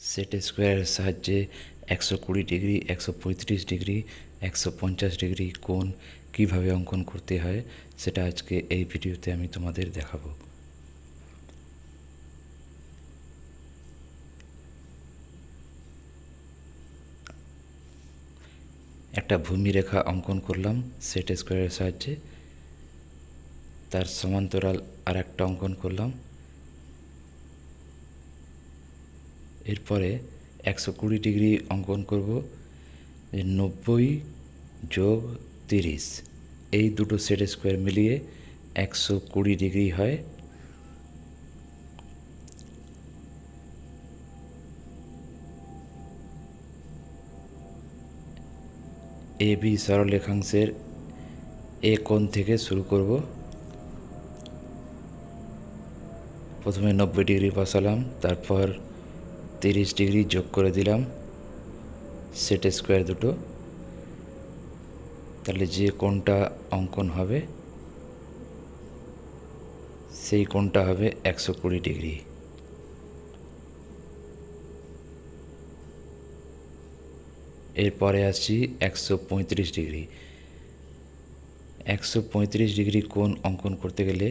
Set স্কোয়ারের সাহায্যে একশো কুড়ি ডিগ্রি, একশো পঁয়ত্রিশ ডিগ্রি, একশো পঞ্চাশ ডিগ্রি কোণ কীভাবে অঙ্কন করতে হয় সেটা আজকে এই ভিডিওতে আমি তোমাদের দেখাবো। একটা ভূমিরেখা অঙ্কন করলাম সেট স্কোয়ারের সাহায্যে, তার সমান্তরাল আর একটা অঙ্কন করলাম। এরপরে একশো কুড়ি ডিগ্রি অঙ্কন করব, যে নব্বই যোগ তিরিশ, এই দুটো সেট স্কোয়ার মিলিয়ে একশো কুড়ি ডিগ্রি হয়। এ বি সরলরেখাংশের এ কোণ থেকে শুরু করব। প্রথমে নব্বই ডিগ্রি বসালাম, তারপর তিরিশ ডিগ্রি যোগ করে দিলাম সেট স্কোয়ার দুটো। তাহলে যে কোণটা অঙ্কন হবে, সেই কোণটা হবে একশো কুড়ি ডিগ্রি। এরপরে আসছি একশো পঁয়ত্রিশ ডিগ্রি। একশো পঁয়ত্রিশ ডিগ্রি কোণ অঙ্কন করতে গেলে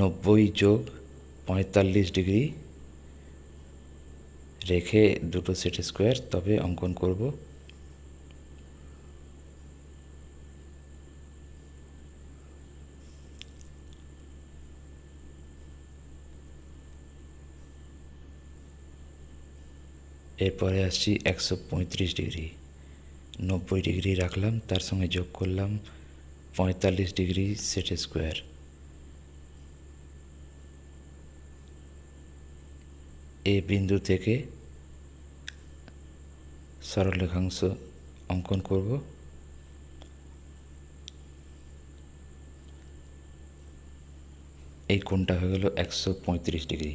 নব্বই যোগ পঁয়তাল্লিশ ডিগ্রি রেখে দুটো সেট স্কোয়ার তবে অঙ্কন করব। এরপরে আসছি একশো পঁয়ত্রিশ ডিগ্রি। নব্বই ডিগ্রি রাখলাম, তার সঙ্গে যোগ করলাম পঁয়তাল্লিশ ডিগ্রি সেট স্কোয়ার এ বিন্দু থেকে সরলরেখাংশ অঙ্কন করব। এই কোণটা হয়ে গেল একশো পঁয়ত্রিশ ডিগ্রি।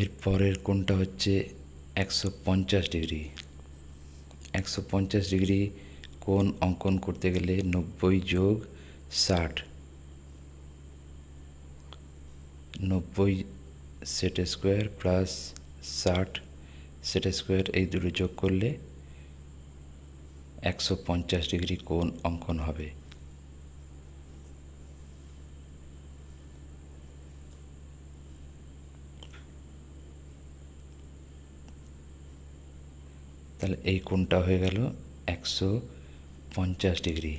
এর পরের কোণটা হচ্ছে একশো পঞ্চাশ ডিগ্রি। একশো পঞ্চাশ ডিগ্রি কোণ অঙ্কন করতে গেলে নব্বই যোগ ষাট। নব্বই সেট স্কোয়ার প্লাস ষাট সেট স্কোয়ার এই দুটো যোগ করলে একশো পঞ্চাশ ডিগ্রি কোণ অঙ্কন হবে। তাহলে এই কোণটা হয়ে গেল একশো পঞ্চাশ ডিগ্রি।